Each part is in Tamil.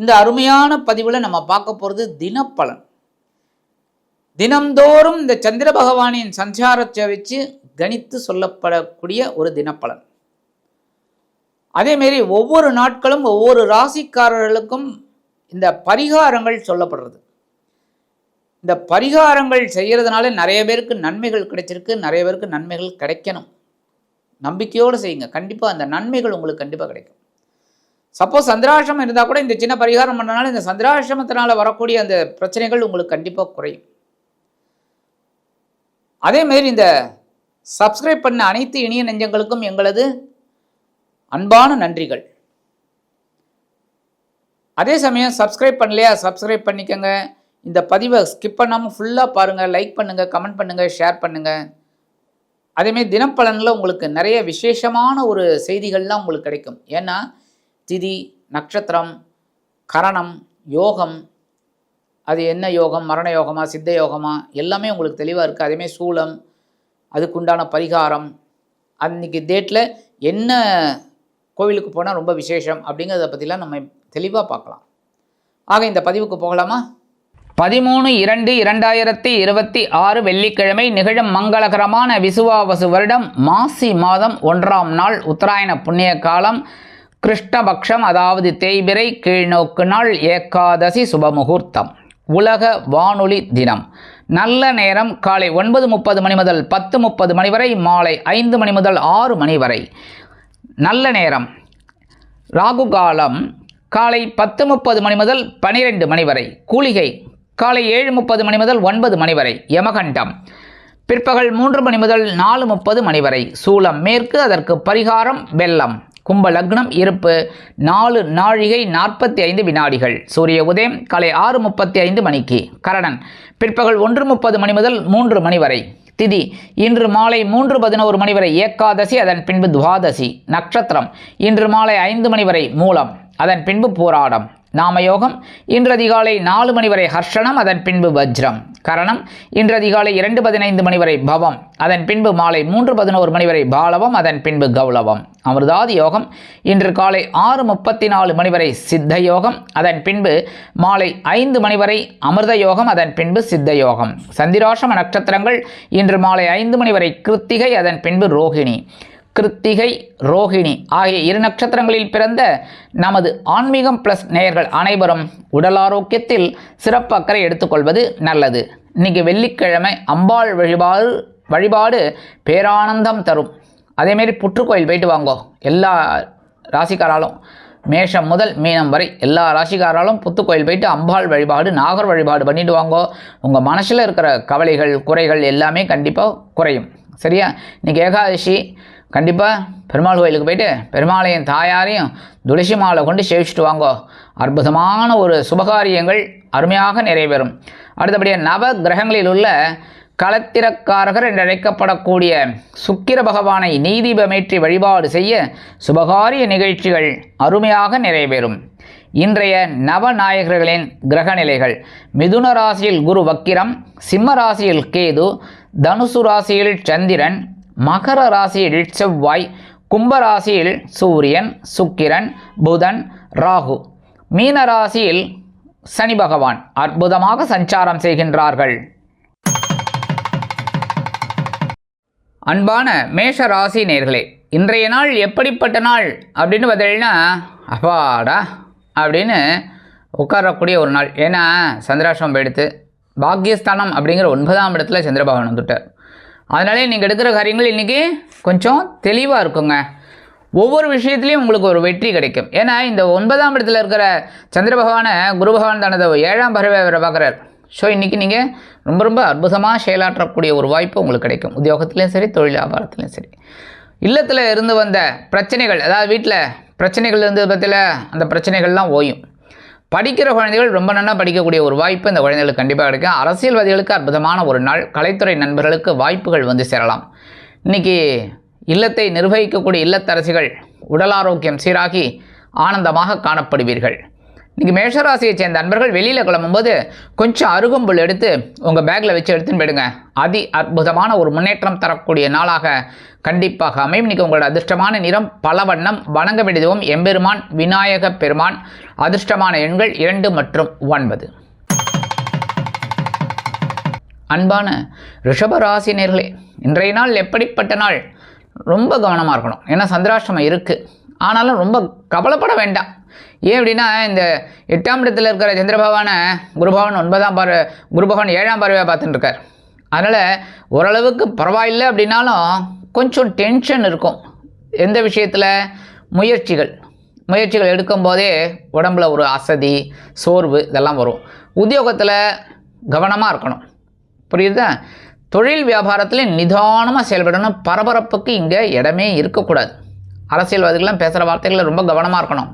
இந்த அருமையான பதிவில் நம்ம பார்க்க போகிறது தினப்பலன். தினம்தோறும் இந்த சந்திர பகவானின் சஞ்சாரத்தை வச்சு கணித்து சொல்லப்படக்கூடிய ஒரு தினப்பலன். அதேமாரி ஒவ்வொரு நாட்களும் ஒவ்வொரு ராசிக்காரர்களுக்கும் இந்த பரிகாரங்கள் சொல்லப்படுறது. இந்த பரிகாரங்கள் செய்கிறதுனால நிறைய பேருக்கு நன்மைகள் கிடைச்சிருக்கு நிறைய பேருக்கு நன்மைகள் கிடைக்கணும். நம்பிக்கையோடு செய்யுங்க. கண்டிப்பாக அந்த நன்மைகள் உங்களுக்கு கண்டிப்பாக கிடைக்கும். சப்போஸ் சந்திராசிரமம் இருந்தால் கூட இந்த சின்ன பரிகாரம் பண்ணனால இந்த சந்திராசிரமத்தினால வரக்கூடிய அந்த பிரச்சனைகள் உங்களுக்கு கண்டிப்பாக குறையும். அதே மாதிரி இந்த சப்ஸ்கிரைப் பண்ண அனைத்து இனிய நெஞ்சங்களுக்கும் எங்களது அன்பான நன்றிகள். அதே சமயம் சப்ஸ்கிரைப் பண்ணலையா? சப்ஸ்கிரைப் பண்ணிக்கோங்க. இந்த பதிவை ஸ்கிப் பண்ணாமல் ஃபுல்லாக பாருங்கள் லைக் பண்ணுங்கள் கமெண்ட் பண்ணுங்கள் ஷேர் பண்ணுங்கள் அதேமாரி தினப்பலனில் உங்களுக்கு நிறைய விசேஷமான ஒரு செய்திகள்லாம் உங்களுக்கு கிடைக்கும். ஏன்னா திதி நட்சத்திரம் கரணம் யோகம். அது என்ன யோகம்? மரண யோகமா? சித்த யோகமா? எல்லாமே உங்களுக்கு தெளிவாக இருக்குது அதேமாதிரி சூளம் அதுக்குண்டான பரிகாரம். அன்றைக்கி டேட்டில் என்ன கோவிலுக்கு போனால் ரொம்ப விசேஷம் அப்படிங்கிறத பற்றிலாம் நம்ம தெளிவாக பார்க்கலாம். ஆக இந்த பதிவுக்கு போகலாமா? பதிமூணு இரண்டு இரண்டாயிரத்தி இருபத்தி ஆறு வெள்ளிக்கிழமை நிகழும் மங்களகரமான விசுவாவசு வருடம் மாசி மாதம் ஒன்றாம் நாள் உத்தராயண புண்ணிய காலம். கிருஷ்ணபக்ஷம் அதாவது தேய்பிரை கீழ்நோக்கு நாள் ஏகாதசி சுபமுகூர்த்தம். உலக வானொலி தினம். நல்ல நேரம் காலை ஒன்பது முப்பது மணி முதல் பத்து முப்பது மணி வரை மாலை ஐந்து மணி முதல் ஆறு மணி வரை. நல்ல நேரம். ராகு காலம் காலை பத்து முப்பது மணி முதல் பனிரெண்டு மணி வரை. கூலிகை காலை ஏழு முப்பது மணி முதல் ஒன்பது மணி வரை. யமகண்டம் பிற்பகல் மூன்று மணி முதல் நாலு முப்பது மணி வரை. சூலம் மேற்கு அதற்கு பரிகாரம் வெள்ளம். கும்ப லக்னம் இருப்பு நாலு நாழிகை நாற்பத்தி ஐந்து வினாடிகள். சூரிய உதயம் காலை ஆறு முப்பத்தி ஐந்து மணிக்கு. கரணன் பிற்பகல் ஒன்று முப்பது மணி முதல் மூன்று மணி வரை. திதி இன்று மாலை மூன்று பதினோரு மணி வரை ஏகாதசி அதன் பின்பு துவாதசி. நட்சத்திரம் இன்று மாலை ஐந்து மணி வரை மூலம் அதன் பின்பு போராடம். நாமயோகம் இன்று அதிகாலை நாலு மணி வரை ஹர்ஷனம் அதன் பின்பு வஜ்ரம். கரணம் இன்று அதிகாலை இரண்டு பதினைந்து மணி வரை பவம் அதன் பின்பு மாலை மூன்று பதினோரு மணி வரை பாலவம் அதன் பின்பு கௌலவம் அமிர்தாதி யோகம் இன்று காலை ஆறு முப்பத்தி நாலு மணி வரை சித்த யோகம் அதன் பின்பு மாலை ஐந்து மணி வரை அமிர்த யோகம் அதன் பின்பு சித்த யோகம். சந்திராசம நட்சத்திரங்கள் இன்று மாலை ஐந்து மணி வரை கிருத்திகை அதன் பின்பு ரோகிணி. கிருத்திகை ரோஹிணி ஆகிய இரு நட்சத்திரங்களில் பிறந்த நமது ஆன்மீகம் பிளஸ் நேயர்கள் அனைவரும் உடல் ஆரோக்கியத்தில் சிறப்பு அக்கறை எடுத்துக்கொள்வது நல்லது. இன்றைக்கி வெள்ளிக்கிழமை அம்பாள் வழிபாடு வழிபாடு பேரானந்தம் தரும். அதேமாரி புற்றுக்கோயில் போயிட்டு வாங்கோ. எல்லா ராசிக்காராலும் மேஷம் முதல் மீனம் வரை எல்லா ராசிக்காராலும் புத்துக்கோயில் போயிட்டு அம்பாள் வழிபாடு நாகர் வழிபாடு பண்ணிட்டு வாங்கோ. உங்கள் மனசில் இருக்கிற கவலைகள் குறைகள் எல்லாமே கண்டிப்பாக குறையும். சரியா? இன்னைக்கு ஏகாதசி கண்டிப்பாக பெருமாள் கோயிலுக்கு போயிட்டு பெருமாளையும் தாயாரையும் துளசி மாலை கொண்டு சேவிச்சுட்டு வாங்கோ. அற்புதமான ஒரு சுபகாரியங்கள் அருமையாக நிறைவேறும். அடுத்தபடியாக நவ கிரகங்களில் உள்ள களத்திரக்காரகர் என்று அழைக்கப்படக்கூடிய சுக்கிர பகவானை நீதிபமேற்றி வழிபாடு செய்ய சுபகாரிய நிகழ்ச்சிகள் அருமையாக நிறைவேறும். இன்றைய நவநாயகர்களின் கிரகநிலைகள். மிதுன ராசியில் குரு வக்கிரம் சிம்ம ராசியில் கேது தனுசு ராசியில் சந்திரன் மகர ராசியில் செவ்வாய் கும்பராசியில் சூரியன் சுக்கிரன் புதன் ராகு. மீன ராசியில் சனி பகவான் அற்புதமாக சஞ்சாரம் செய்கின்றார்கள். அன்பான மேஷ ராசி நேர்களே இன்றைய நாள் எப்படிப்பட்ட நாள் அப்படின்னு பார்த்தீங்கன்னா அப்பாடா அப்படின்னு உட்காரக்கூடிய ஒரு நாள். ஏன்னா சந்திராசிரமம் எடுத்து பாக்கியஸ்தானம் அப்படிங்கிற ஒன்பதாம் இடத்துல சந்திரபகவான் வந்துட்டார். அதனாலே நீங்கள் எடுக்கிற காரியங்கள் இன்றைக்கி கொஞ்சம் தெளிவாக இருக்குங்க. ஒவ்வொரு விஷயத்துலையும் உங்களுக்கு ஒரு வெற்றி கிடைக்கும். ஏன்னா இந்த ஒன்பதாம் இடத்துல இருக்கிற சந்திர பகவானை குரு பகவான் தனது ஏழாம் பறவை அவரை பார்க்குறாரு. ஸோ இன்றைக்கி நீங்கள் ரொம்ப ரொம்ப அற்புதமாக செயலாற்றக்கூடிய ஒரு வாய்ப்பு உங்களுக்கு கிடைக்கும். உத்தியோகத்துலேயும் சரி தொழில் வியாபாரத்துலேயும் சரி. இல்லத்தில் இருந்து வந்த பிரச்சனைகள் அதாவது வீட்டில் பிரச்சனைகள் இருந்தது பற்றியில் அந்த பிரச்சனைகள்லாம் ஓயும். படிக்கிற குழந்தைகள் ரொம்ப நல்லா படிக்கக்கூடிய ஒரு வாய்ப்பு இந்த குழந்தைகளுக்கு கண்டிப்பாக கிடைக்கும் அரசியல்வாதிகளுக்கு அற்புதமான ஒரு நாள். கலைத்துறை நண்பர்களுக்கு வாய்ப்புகள் வந்து சேரலாம். இன்னைக்கு இல்லத்தை நிர்வகிக்கக்கூடிய இல்லத்தரசிகள் உடல் ஆரோக்கியம் சீராகி ஆனந்தமாக காணப்படுவீர்கள். இன்றைக்கி மேஷராசியை சேர்ந்த அன்பர்கள் வெளியில் கிளம்பும்போது கொஞ்சம் அருகம்புல் எடுத்து உங்கள் பேக்கில் வச்சு எடுத்துன்னு போயிடுங்க. அதி அற்புதமான ஒரு முன்னேற்றம் தரக்கூடிய நாளாக கண்டிப்பாக அமையும். இன்றைக்கி உங்களோட அதிர்ஷ்டமான நிறம் பல வண்ணம் வணங்க விடுதுவோம் எம்பெருமான் விநாயக பெருமான். அதிர்ஷ்டமான எண்கள் இரண்டு மற்றும் ஒன்பது. அன்பான ரிஷபராசினியர்களே இன்றைய நாள் எப்படிப்பட்ட நாள்? ரொம்ப கவனமாக இருக்கணும். ஏன்னா சந்திராஷ்டிரமம் இருக்குது ஆனாலும் ரொம்ப கவலைப்பட வேண்டாம். ஏன் அப்படின்னா இந்த எட்டாம் இடத்துல இருக்கிற சந்திரபகவானை குருபகவான் ஒன்பதாம் பார்வை குருபகவான் ஏழாம் பார்வையாக பார்த்துட்டு இருக்கார். அதனால் ஓரளவுக்கு பரவாயில்லை அப்படின்னாலும் கொஞ்சம் டென்ஷன் இருக்கும். எந்த விஷயத்தில்? முயற்சிகள். முயற்சிகள் எடுக்கும்போதே உடம்புல ஒரு அசதி சோர்வு இதெல்லாம் வரும். உத்தியோகத்தில் கவனமாக இருக்கணும். புரியுதா? தொழில் வியாபாரத்தில் நிதானமாக செயல்படணும். பரபரப்புக்கு இங்கே இடமே இருக்கக்கூடாது. அரசியல்வாதிகள்லாம் பேசுகிற வார்த்தைகளில் ரொம்ப கவனமாக இருக்கணும்.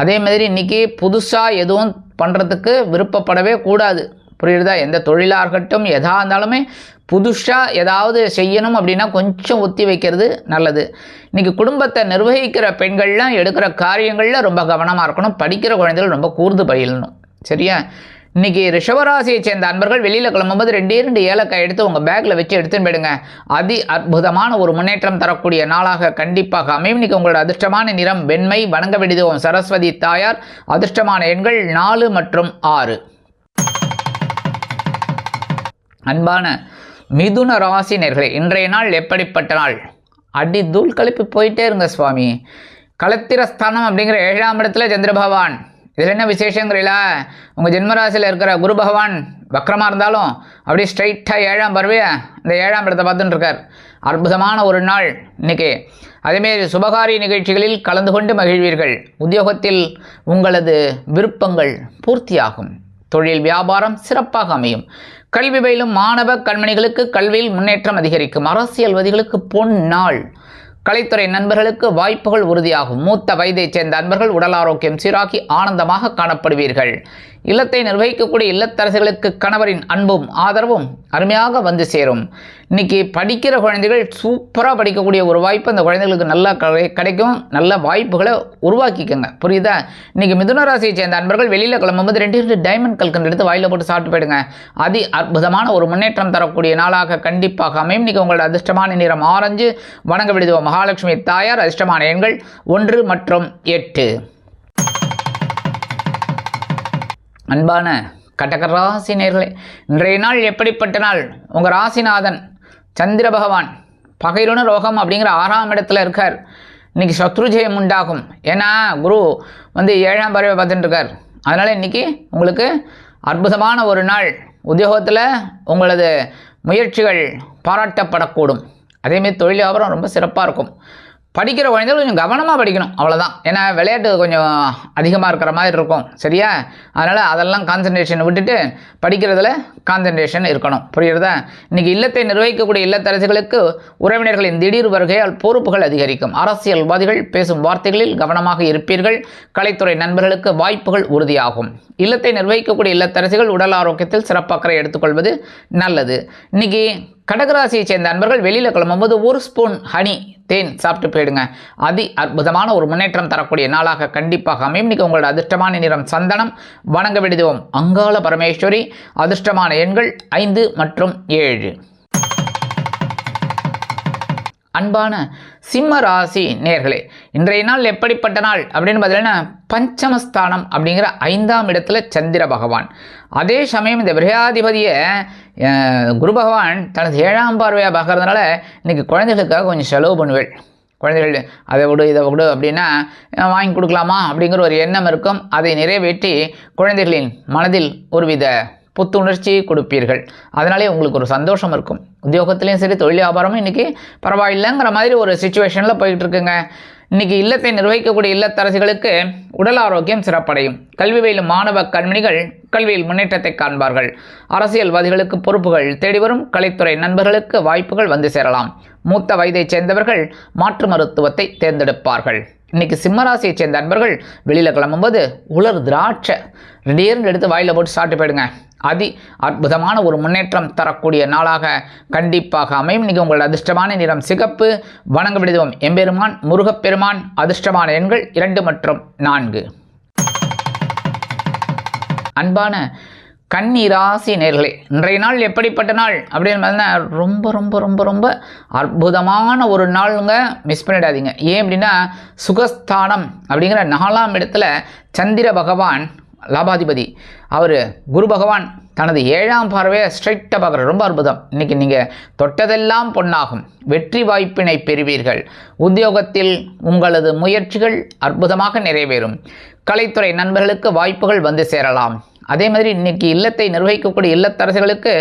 அதே மாதிரி இன்றைக்கி புதுசாக எதுவும் பண்ணுறதுக்கு விருப்பப்படவே கூடாது. புரியுதா? எந்த தொழிலாக இருக்கட்டும் எதா இருந்தாலுமே புதுசாக ஏதாவது செய்யணும் அப்படின்னா கொஞ்சம் ஒத்தி வைக்கிறது நல்லது. இன்றைக்கி குடும்பத்தை நிர்வகிக்கிற பெண்கள்லாம் எடுக்கிற காரியங்களில் ரொம்ப கவனமாக இருக்கணும். படிக்கிற குழந்தைகள் ரொம்ப கூர்ந்து பயிலணும் சரியா? இன்னைக்கு ரிஷபராசியை சேர்ந்த அன்பர்கள் வெளியில் கிளம்பும்போது ரெண்டே ரெண்டு ஏலக்காய் எடுத்து உங்கள் பேக்கில் வச்சு எடுத்துன்னு போயிடுங்க. அதி அற்புதமான ஒரு முன்னேற்றம் தரக்கூடிய நாளாக கண்டிப்பாக அமையும். இன்னைக்கு உங்களோட அதிர்ஷ்டமான நிறம் வெண்மை வணங்க விடுதோம் சரஸ்வதி தாயார். அதிர்ஷ்டமான எண்கள் நாலு மற்றும் ஆறு. அன்பான மிதுன ராசி இன்றைய நாள் எப்படிப்பட்ட நாள்? அடி தூள் கழிப்பு போயிட்டே இருங்க சுவாமி. கலத்திரஸ்தானம் அப்படிங்கிற ஏழாம் இடத்துல சந்திர பகவான். இதில் என்ன விசேஷங்கிறீங்களா உங்கள் ஜென்மராசியில் இருக்கிற குரு பகவான் வக்கரமாக இருந்தாலும் அப்படியே ஸ்ட்ரைட்டாக ஏழாம் பருவே இந்த ஏழாம் இடத்தை பார்த்துட்டு இருக்கார். அற்புதமான ஒரு நாள் இன்றைக்கி அதேமாரி சுபகாரிய நிகழ்ச்சிகளில் கலந்து கொண்டு மகிழ்வீர்கள். உத்தியோகத்தில் உங்களது விருப்பங்கள் பூர்த்தியாகும். தொழில் வியாபாரம் சிறப்பாக அமையும். கல்வி பயிலும் மாணவ கண்மணிகளுக்கு கல்வியில் முன்னேற்றம் அதிகரிக்கும். அரசியல்வாதிகளுக்கு பொன் நாள். கலைத்துறை நண்பர்களுக்கு வாய்ப்புகள் உறுதியாகும். மூத்த வயதைச் சேர்ந்த அன்பர்கள் உடல் ஆரோக்கியம் சீராகி ஆனந்தமாக காணப்படுவீர்கள். இல்லத்தை நிர்வகிக்கக்கூடிய இல்லத்தரசிகளுக்கு கணவரின் அன்பும் ஆதரவும் அருமையாக வந்து சேரும். இன்னைக்கு படிக்கிற குழந்தைகள் சூப்பராக படிக்கக்கூடிய ஒரு வாய்ப்பு அந்த குழந்தைகளுக்கு நல்லா கிடைக்கும். நல்ல வாய்ப்புகளை உருவாக்கிக்கோங்க. புரியுதா? இன்னைக்கு மிதுன ராசியை சேர்ந்த அன்பர்கள் வெளியில் கிளம்பும்போது ரெண்டு ரெண்டு டைமண்ட் கல்கண்டு எடுத்து வாயில போட்டு சாப்பிட்டு போயிடுங்க. அதி அற்புதமான ஒரு முன்னேற்றம் தரக்கூடிய நாளாக கண்டிப்பாக அமையும். இன்னைக்கு உங்களோட அதிர்ஷ்டமான நிறம் ஆரஞ்சு வணங்க விடுதுவோம் மகாலட்சுமி தாயார் அதிர்ஷ்டமான எண்கள் ஒன்று மற்றும் எட்டு. அன்பான கடக ராசி நேர்களே இன்றைய நாள் எப்படிப்பட்ட நாள்? உங்கள் ராசிநாதன் சந்திர பகவான் பகைருண ரோகம் அப்படிங்கிற ஆறாம் இடத்துல இருக்கார். இன்னைக்கு சத்ருஜெயம் உண்டாகும். ஏன்னா குரு வந்து ஏழாம் பறவை பார்த்துட்டுருக்கார். அதனால் இன்னைக்கு உங்களுக்கு அற்புதமான ஒரு நாள். உத்தியோகத்தில் உங்களது முயற்சிகள் பாராட்டப்படக்கூடும். அதேமாரி தொழில் வியாபாரம் ரொம்ப சிறப்பாக இருக்கும். படிக்கிற குழந்தைகள் கொஞ்சம் கவனமாக படிக்கணும் அவ்வளோதான் ஏன்னா விளையாட்டு கொஞ்சம் அதிகமாக இருக்கிற மாதிரி இருக்கும். சரியா? அதனால் அதெல்லாம் கான்சன்ட்ரேஷன் விட்டுட்டு படிக்கிறதுல கான்சன்ட்ரேஷன் இருக்கணும். புரியுறதா? இன்றைக்கி இல்லத்தை நிர்வகிக்கக்கூடிய இல்லத்தரசிகளுக்கு உறவினர்களின் திடீர் வருகையால் பொறுப்புகள் அதிகரிக்கும். அரசியல்வாதிகள் பேசும் வார்த்தைகளில் கவனமாக இருப்பீர்கள். கலைத்துறை நண்பர்களுக்கு வாய்ப்புகள் உறுதியாகும். இல்லத்தை நிர்வகிக்கக்கூடிய இல்லத்தரசிகள் உடல் ஆரோக்கியத்தில் சிறப்பக்கறை எடுத்துக்கொள்வது நல்லது. இன்றைக்கி கடகராசியை சேர்ந்த அன்பர்கள் வெளியில் கிளம்பும்போது ஒரு ஸ்பூன் ஹனி தேன் சாப்பிட்டு போயிடுங்க. அதி அற்புதமான ஒரு முன்னேற்றம் தரக்கூடிய நாளாக கண்டிப்பாக அமையும். இன்றைக்கி உங்களோட அதிர்ஷ்டமான நிறம் சந்தனம். வணங்க விடுதுவோம் அங்காள பரமேஸ்வரி அதிர்ஷ்டமான எண்கள் ஐந்து மற்றும் ஏழு. அன்பான சிம்ம ராசி நேர்களே இன்றைய நாள் எப்படிப்பட்ட நாள்? அப்படின்னு பார்த்தீங்கன்னா பஞ்சமஸ்தானம் அப்படிங்கிற ஐந்தாம் இடத்துல சந்திர பகவான். அதே சமயம் இந்த விரையாதிபதியை குரு பகவான் தனது ஏழாம் பார்வையாக பார்க்கறதுனால இன்னைக்கு குழந்தைகளுக்காக கொஞ்சம் செலவு பண்ணுவேள். குழந்தைகள் அதை விடு இதை விடு அப்படின்னா வாங்கி கொடுக்கலாமா அப்படிங்கிற ஒரு எண்ணம் இருக்கும். அதை நிறைவேற்றி குழந்தைகளின் மனதில் ஒருவித புத்துணர்ச்சியை கொடுப்பீர்கள். அதனாலே உங்களுக்கு ஒரு சந்தோஷம் இருக்கும். உத்தியோகத்துலேயும் சரி தொழில் வியாபாரமும் இன்றைக்கி பரவாயில்லைங்கிற மாதிரி ஒரு சுச்சுவேஷனில் போயிட்டு இருக்குங்க இன்றைக்கி இல்லத்தை நிர்வகிக்கக்கூடிய இல்லத்தரசிகளுக்கு உடல் ஆரோக்கியம் சிறப்படையும். கல்வி பயிலும் மாணவ கண்மணிகள் கல்வியில் முன்னேற்றத்தை காண்பார்கள். அரசியல்வாதிகளுக்கு பொறுப்புகள் தேடி வரும். கலைத்துறை நண்பர்களுக்கு வாய்ப்புகள் வந்து சேரலாம். மூத்த வயதைச் சேர்ந்தவர்கள் மாற்று மருத்துவத்தை தேர்ந்தெடுப்பார்கள். இன்றைக்கி சிம்மராசியை சேர்ந்த அன்பர்கள் வெளியில் கிளம்பும்போது உலர் திராட்சை. ரெண்டு எடுத்து வாயில் போட்டு சாப்பிட்டு போயிடுங்க. அதி அற்புதமான ஒரு முன்னேற்றம் தரக்கூடிய நாளாக கண்டிப்பாக அமையும். நீங்கள் உங்களோட அதிர்ஷ்டமான நிறம் சிகப்பு. வணங்க விடுவோம். எம்பெருமான் முருகப்பெருமான் அதிர்ஷ்டமான எண்கள் இரண்டு மற்றும் நான்கு. அன்பான கன்னிராசி நேர்களே இன்றைய நாள் எப்படிப்பட்ட நாள்? அப்படின்னு பார்த்தீங்கன்னா ரொம்ப ரொம்ப ரொம்ப ரொம்ப அற்புதமான ஒரு நாளுங்க. மிஸ் பண்ணிடாதீங்க. ஏன் அப்படின்னா சுகஸ்தானம் அப்படிங்கிற நாலாம் இடத்துல சந்திர பகவான் லாபாதிபதி அவர் குரு பகவான் தனது ஏழாம் பார்வையை ஸ்ட்ரைட்டாக பார்க்குற ரொம்ப அற்புதம். இன்றைக்கி நீங்கள் தொட்டதெல்லாம் பொன்னாகும். வெற்றி வாய்ப்பினை பெறுவீர்கள். உத்தியோகத்தில் உங்களது முயற்சிகள் அற்புதமாக நிறைவேறும். கலைத்துறை நண்பர்களுக்கு வாய்ப்புகள் வந்து சேரலாம். அதே மாதிரி இன்னைக்கு இல்லத்தை நிர்வகிக்கக்கூடிய இல்லத்தரசர்களுக்கு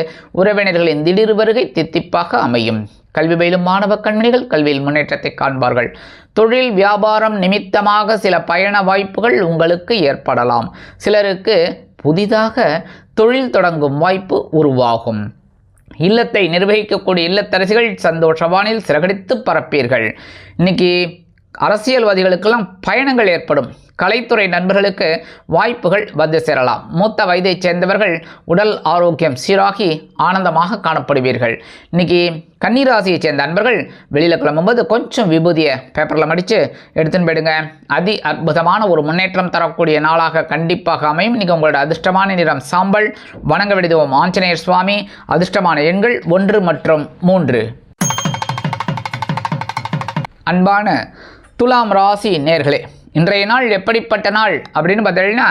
உறவினர்களின் திடீர் வருகை தித்திப்பாக அமையும். கல்வி பயிலும் மாணவ கண்மணிகள் கல்வியில் முன்னேற்றத்தை காண்பார்கள். தொழில் வியாபாரம் நிமித்தமாக சில பயண வாய்ப்புகள் உங்களுக்கு ஏற்படலாம். சிலருக்கு புதிதாக தொழில் தொடங்கும் வாய்ப்பு உருவாகும். இல்லத்தை நிர்வகிக்கக்கூடிய இல்லத்தரசிகள் சந்தோஷவானில் சிறகடித்து பரப்பீர்கள். இன்னைக்கு அரசியல்வாதிகளுக்கெல்லாம் பயணங்கள் ஏற்படும். கலைத்துறை நண்பர்களுக்கு வாய்ப்புகள் வந்து சேரலாம். மூத்த வயதைச் சேர்ந்தவர்கள் உடல் ஆரோக்கியம் சீராகி ஆனந்தமாக காணப்படுவீர்கள். இன்னைக்கு கன்னிராசியைச் சேர்ந்த நண்பர்கள் வெளியில் கிளம்பும்போது கொஞ்சம் விபூதியை பேப்பரில் மடித்து எடுத்துன்னு போயிடுங்க. அதி அற்புதமான ஒரு முன்னேற்றம் தரக்கூடிய நாளாக கண்டிப்பாக அமையும். இன்றைக்கி உங்களோட அதிர்ஷ்டமான நிறம் சாம்பல் வணங்க விடுதுவோம் ஆஞ்சநேயர் சுவாமி அதிர்ஷ்டமான எண்கள் ஒன்று மற்றும் மூன்று. அன்பான துலாம் ராசி நேர்களே இன்றைய நாள் எப்படிப்பட்ட நாள் அப்படின்னு பார்த்தீங்கன்னா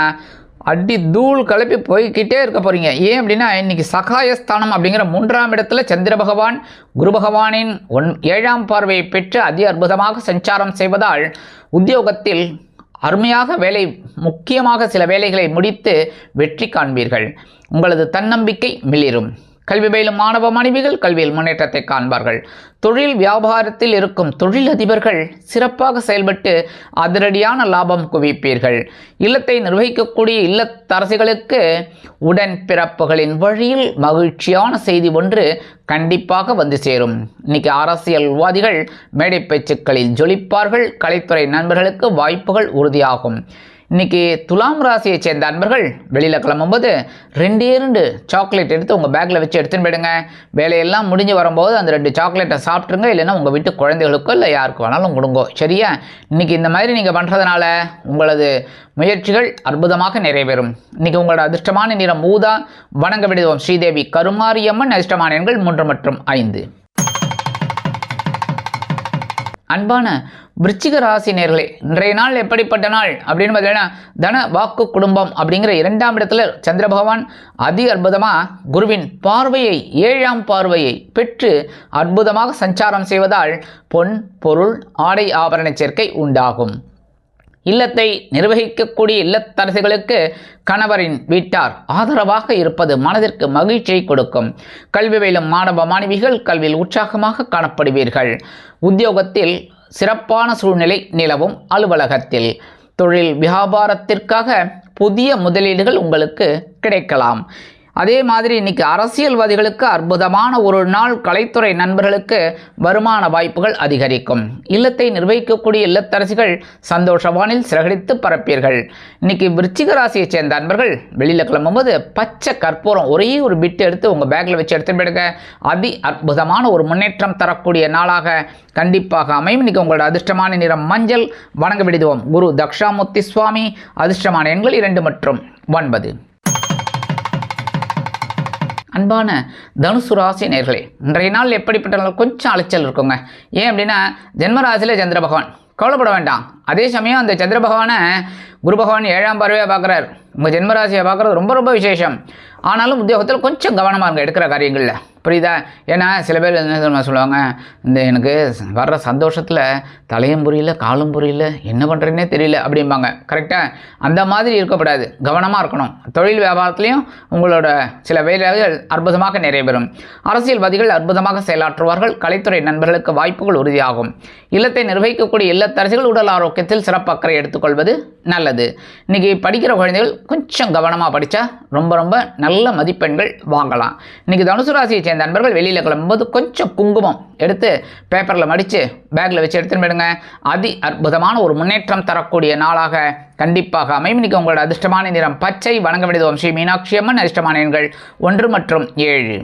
அடி தூள் கிளப்பி போய்கிட்டே இருக்க போகிறீங்க ஏன் அப்படின்னா இன்றைக்கி சகாயஸ்தானம் அப்படிங்கிற மூன்றாம் இடத்துல சந்திர பகவான் குரு பகவானின் ஒன் ஏழாம் பார்வையை பெற்று அதி அற்புதமாக சஞ்சாரம் செய்வதால் உத்தியோகத்தில் அருமையாக வேலை முக்கியமாக சில வேலைகளை முடித்து வெற்றி காண்பீர்கள். உங்களது தன்னம்பிக்கை மிளிரும். கல்வி பயிலும் மாணவ மாணவிகள் கல்வியில் முன்னேற்றத்தை காண்பார்கள். தொழில் வியாபாரத்தில் இருக்கும் தொழிலதிபர்கள் சிறப்பாக செயல்பட்டு அதிரடியான லாபம் குவிப்பீர்கள். இல்லத்தை நிர்வகிக்கக்கூடிய இல்லத்தரசிகளுக்கு உடன் பிறப்புகளின் வழியில் மகிழ்ச்சியான செய்தி ஒன்று கண்டிப்பாக வந்து சேரும். இன்னைக்கு அரசியல்வாதிகள் மேடை பேச்சுக்களில் ஜொலிப்பார்கள். கலைத்துறை நண்பர்களுக்கு வாய்ப்புகள் உறுதியாகும். இன்னைக்கு துலாம் ராசியை சேர்ந்த அன்பர்கள் வெளியில் கிளம்பும்போது ரெண்டே ரெண்டு சாக்லேட் எடுத்து உங்கள் பேக்கில் வச்சு எடுத்துன்னு போயிடுங்க. வேலையெல்லாம் முடிஞ்சு வரும்போது அந்த ரெண்டு சாக்லேட்டை சாப்பிட்ருங்க இல்லைன்னா உங்கள் வீட்டு குழந்தைகளுக்கோ இல்லை யாருக்கு வேணாலும் கொடுங்கோ. சரியா? இன்னைக்கு இந்த மாதிரி நீங்கள் பண்ணுறதுனால உங்களது முயற்சிகள் அற்புதமாக நிறைவேறும். இன்னைக்கு உங்களோட அதிர்ஷ்டமான நிறம் ஊதா. வணங்க விடுவோம். ஸ்ரீதேவி கருமாரியம்மன் அதிர்ஷ்டமான எண்கள் மூன்று மற்றும் ஐந்து. அன்பான விருச்சிக ராசி நேர்களே இன்றைய நாள் எப்படிப்பட்ட நாள்? அப்படின்னு பார்த்தீங்கன்னா தன வாக்கு குடும்பம் அப்படிங்கிற இரண்டாம் இடத்துல சந்திர பகவான் அதி அற்புதமாக குருவின் பார்வையை ஏழாம் பார்வையை பெற்று அற்புதமாக சஞ்சாரம் செய்வதால் பொன் பொருள் ஆடை ஆபரண சேர்க்கை உண்டாகும். இல்லத்தை நிர்வகிக்கக்கூடிய இல்லத்தரசிகளுக்கு கணவரின் வீட்டார் ஆதரவாக இருப்பது மனதிற்கு மகிழ்ச்சியை கொடுக்கும். கல்வி பயிலும் மாணவ மாணவிகள் கல்வியில் உற்சாகமாக காணப்படுவீர்கள். உத்தியோகத்தில் சிறப்பான சூழ்நிலை நிலவும் அலுவலகத்தில். தொழில் வியாபாரத்திற்காக புதிய முதலீடுகள் உங்களுக்கு கிடைக்கலாம். அதே மாதிரி இன்னைக்கு அரசியல்வாதிகளுக்கு அற்புதமான ஒரு நாள் கலைத்துறை நண்பர்களுக்கு வருமான வாய்ப்புகள் அதிகரிக்கும். இல்லத்தை நிர்வகிக்கக்கூடிய இல்லத்தரசிகள் சந்தோஷவானில் சிறகடித்து பரப்பீர்கள் இன்னைக்கு விருச்சிக ராசியை சேர்ந்த அன்பர்கள் வெளியில் கிளம்பும்போது பச்சை கற்பூரம் ஒரே ஒரு பிட்டு எடுத்து உங்கள் பேக்கில் வச்சு எடுத்து போயிடுங்க. அதி அற்புதமான ஒரு முன்னேற்றம் தரக்கூடிய நாளாக கண்டிப்பாக அமையும். இன்னைக்கு உங்களோட அதிர்ஷ்டமான நிறம் மஞ்சள். வணங்க விடுவோம். குரு தக்ஷாமூர்த்தி சுவாமி. அதிர்ஷ்டமான எண்கள் இரண்டு மற்றும் ஒன்பது. அன்பான தனுசு ராசி நேர்களே இன்றைய நாள் எப்படிப்பட்ட நாள்? கொஞ்சம் அலைச்சல் இருக்குங்க. ஏன் அப்படின்னா ஜென்மராசியில் சந்திர பகவான். கவலைப்பட வேண்டாம். அதே சமயம் அந்த சந்திர பகவானை குரு பகவான் ஏழாம் பார்வையாக பார்க்குறாரு. உங்கள் ஜென்மராசியை பார்க்குறது ரொம்ப ரொம்ப விசேஷம். ஆனாலும் உத்தியோகத்தில் கொஞ்சம் கவனமாக இருங்க எடுக்கிற காரியங்களில். புரியுதா ஏன்னா சில பேர் என்ன தெரியுமா சொல்லுவாங்க? இந்த எனக்கு வர்ற சந்தோஷத்தில் தலையும் புரியல காலும் புரியல என்ன பண்ணுறதுனே தெரியல அப்படிம்பாங்க. கரெக்டாக அந்த மாதிரி இருக்கக்கூடாது. கவனமாக இருக்கணும். தொழில் வியாபாரத்துலேயும் உங்களோட சில வேலைகள் அற்புதமாக நிறைவேறும். அரசியல்வாதிகள் அற்புதமாக செயலாற்றுவார்கள். கலைத்துறை நண்பர்களுக்கு வாய்ப்புகள் உறுதியாகும். இல்லத்தை நிர்வகிக்கக்கூடிய இல்லத்தரசிகள் உடல் ஆரோக்கியத்தில் சிறப்பு அக்கறை எடுத்துக்கொள்வது நல்லது. இன்னைக்கு படிக்கிற குழந்தைகள் கொஞ்சம் கவனமாக படித்தா ரொம்ப ரொம்ப நல்ல மதிப்பெண்கள் வாங்கலாம். இன்னைக்கு தனுசு ராசியை சேர்ந்த நண்பர்கள் வெளியில் கிளம்பும்போது கொஞ்சம் குங்குமம் எடுத்து பேப்பரில் மடித்து பேக்கில் வச்சு எடுத்துன்னு போயிடுங்க. அதி அற்புதமான ஒரு முன்னேற்றம் தரக்கூடிய நாளாக கண்டிப்பாக அமையும். இன்னைக்கு உங்களோட அதிர்ஷ்டமான நிறம் பச்சை. வணங்க விடுவோம் ஸ்ரீ மீனாட்சி அம்மன். அதிர்ஷ்டமான எண்கள் ஒன்று மற்றும் ஏழு.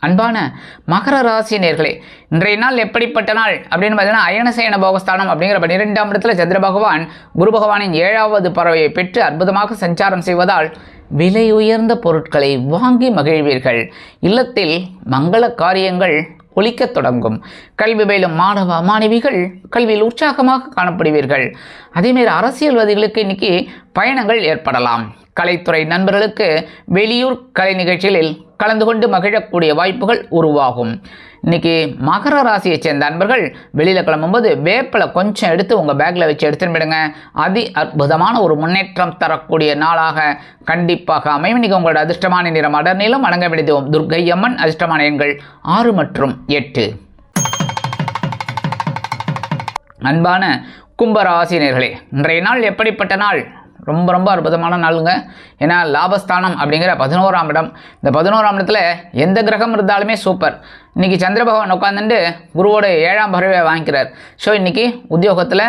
அன்பான மகர ராசி நேர்களே இன்றைய நாள் எப்படிப்பட்ட நாள்? அப்படின்னு பார்த்தீங்கன்னா அயனசேன போகஸ்தானம் அப்படிங்கிற பன்னிரெண்டாம் இடத்துல சந்திர பகவான் குரு பகவானின் ஏழாவது பறவையை பெற்று அற்புதமாக சஞ்சாரம் செய்வதால் விலை உயர்ந்த பொருட்களை வாங்கி மகிழ்வீர்கள். இல்லத்தில் மங்கள காரியங்கள் ஒழிக்கத் தொடங்கும். கல்வி பயிலும் மாணவ மாணவிகள் கல்வியில் உற்சாகமாக காணப்படுவீர்கள். அதேமாரி அரசியல்வாதிகளுக்கு இன்னைக்கு பயணங்கள் ஏற்படலாம். கலைத்துறை நண்பர்களுக்கு வெளியூர் கலை நிகழ்ச்சிகளில் கலந்து கொண்டு மகிழக்கூடிய வாய்ப்புகள் உருவாகும். இன்னைக்கு மகர ராசியை சேர்ந்த நண்பர்கள் வெளியில் கிளம்பும்போது வேப்பலை கொஞ்சம் எடுத்து உங்கள் பேக்கில் வச்சு எடுத்துன்னு விடுங்க அதி அற்புதமான ஒரு முன்னேற்றம் தரக்கூடிய நாளாக கண்டிப்பாக அமையும். இன்றைக்கி உங்களோட அதிர்ஷ்டமான நிறம் அடர் வணங்க விடுவோம். துர்கை அம்மன் அதிர்ஷ்டமான எண்கள் ஆறு மற்றும் எட்டு. அன்பான கும்பராசினியர்களே இன்றைய நாள் எப்படிப்பட்ட நாள்? ரொம்ப ரொம்ப அற்புதமான நாளுங்க. ஏன்னா லாபஸ்தானம் அப்படிங்கிற பதினோராம் இடம். இந்த பதினோராம் இடத்துல எந்த கிரகம் இருந்தாலுமே சூப்பர். இன்றைக்கி சந்திர பகவான் உட்காந்துட்டு குருவோட ஏழாம் பறவை வாங்கிக்கிறார். ஸோ இன்றைக்கி உத்தியோகத்தில்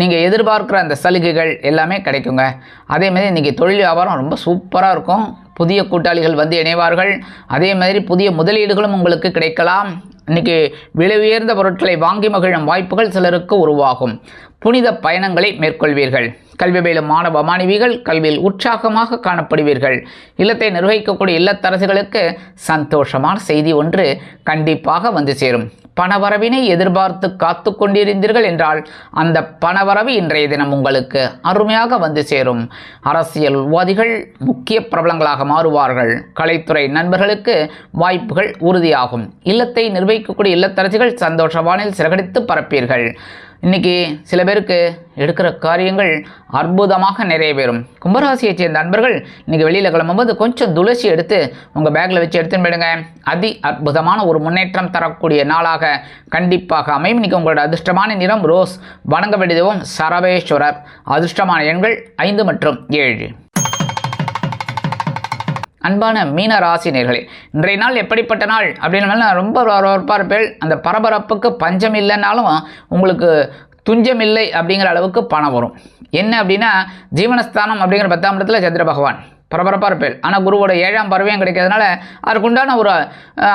நீங்கள் எதிர்பார்க்குற அந்த சலுகைகள் எல்லாமே கிடைக்குங்க. அதேமாதிரி இன்றைக்கி தொழில் வியாபாரம் ரொம்ப சூப்பராக இருக்கும். புதிய கூட்டாளிகள் வந்து இணைவார்கள். அதே மாதிரி புதிய முதலீடுகளும் உங்களுக்கு கிடைக்கலாம். இன்னைக்கு விலை உயர்ந்த பொருட்களை வாங்கி மகிழும் வாய்ப்புகள் சிலருக்கு உருவாகும். புனித பயணங்களை மேற்கொள்வீர்கள். கல்வி பயிலும் மாணவ மாணவிகள் கல்வியில் உற்சாகமாக காணப்படுவீர்கள். இல்லத்தை நிர்வகிக்கக்கூடிய இல்லத்தரசுகளுக்கு சந்தோஷமான செய்தி ஒன்று கண்டிப்பாக வந்து சேரும். பணவரவினை எதிர்பார்த்து காத்து கொண்டிருந்தீர்கள் என்றால் அந்த பணவரவு இன்றைய தினம் உங்களுக்கு அருமையாக வந்து சேரும். அரசியல்வாதிகள் முக்கிய பிரபலங்களாக மாறுவார்கள். கலைத்துறை நண்பர்களுக்கு வாய்ப்புகள் உறுதியாகும். இல்லத்தை நிர்வகிக்கக்கூடிய இல்லத்தரசிகள் சந்தோஷவானில் சிறகடித்து பரப்பீர்கள். இன்னைக்கு சில பேருக்கு எடுக்கிற காரியங்கள் அற்புதமாக நிறைவேறும் கும்பராசியை சேர்ந்த நண்பர்கள் இன்னைக்கு வெளியில் கிளம்பும்போது கொஞ்சம் துளசி எடுத்து உங்கள் பேக்கில் வச்சு எடுத்துன்னு போயிடுங்க. அதி அற்புதமான ஒரு முன்னேற்றம் தரக்கூடிய நாளாக கண்டிப்பாக அமையும். இன்னைக்கு உங்களோட அதிர்ஷ்டமான நிறம் ரோஸ். வணங்க வேண்டியதுவும் சரவேஸ்வரர். அதிர்ஷ்டமான எண்கள் ஐந்து மற்றும் ஏழு. அன்பான மீன ராசினியர்களே இன்றைய நாள் எப்படிப்பட்ட நாள் அப்படின்னு ரொம்ப பரபரப்பாக இருப்பேன். அந்த பரபரப்புக்கு பஞ்சம் இல்லைன்னாலும் உங்களுக்கு துஞ்சம் இல்லை அப்படிங்கிற அளவுக்கு பணம் வரும். என்ன அப்படின்னா ஜீவனஸ்தானம் அப்படிங்கிற பத்தாம் இடத்துல சந்திர பகவான் பரபரப்பாக இருப்பேன். ஆனால் குருவோட ஏழாம் பறவையும் கிடைக்கிறதுனால அதுக்குண்டான ஒரு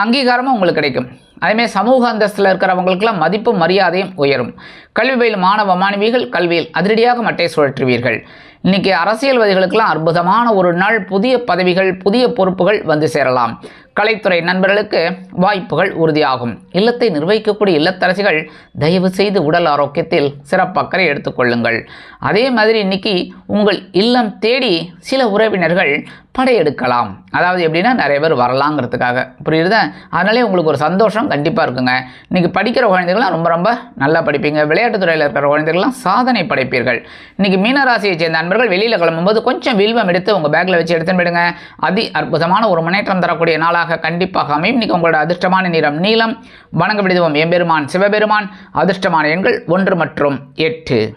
அங்கீகாரமும் உங்களுக்கு கிடைக்கும். அதேமாதிரி சமூக அந்தஸ்தில் இருக்கிறவங்களுக்கெல்லாம் மதிப்பு மரியாதையும் உயரும். கல்வி பயிலும் மாணவ மாணவிகள் கல்வியில் அதிரடியாக மட்டை சுழற்றுவீர்கள். இன்னைக்கு அரசியல்வாதிகளுக்கெல்லாம் அற்புதமான ஒரு நாள் புதிய பதவிகள் புதிய பொறுப்புகள் வந்து சேரலாம். கலைத்துறை நண்பர்களுக்கு வாய்ப்புகள் உறுதியாகும். இல்லத்தை நிர்வகிக்கக்கூடிய இல்லத்தரசிகள் தயவு செய்து உடல் ஆரோக்கியத்தில் சிறப்பக்கறை எடுத்துக்கொள்ளுங்கள் அதே மாதிரி இன்னைக்கு உங்கள் இல்லம் தேடி சில உறவினர்கள் படையெடுக்கலாம். அதாவது எப்படின்னா நிறைய பேர் வரலாங்கிறதுக்காக. புரியுதா? அதனாலே உங்களுக்கு ஒரு சந்தோஷம் கண்டிப்பாக இருக்குங்க. இன்றைக்கி படிக்கிற குழந்தைகள்லாம் ரொம்ப ரொம்ப நல்லா படிப்பீங்க. விளையாட்டுத் துறையில் இருக்கிற குழந்தைகள்லாம் சாதனை படைப்பீர்கள். இன்றைக்கி மீனராசியை சேர்ந்த நண்பர்கள் வெளியில் கிளம்பும்போது கொஞ்சம் வில்வம் எடுத்து உங்கள் பேக்கில் வச்சு எடுத்துன்னு போயிடுங்க. அதி அற்புதமான ஒரு முன்னேற்றம் தரக்கூடிய நாளாக கண்டிப்பாக அமையும். இன்னைக்கு உங்களோட அதிர்ஷ்டமான நிறம் நீளம் வணங்க விடுவோம். எம்பெருமான் சிவபெருமான். அதிர்ஷ்டமான எண்கள் ஒன்று மற்றும் எட்டு.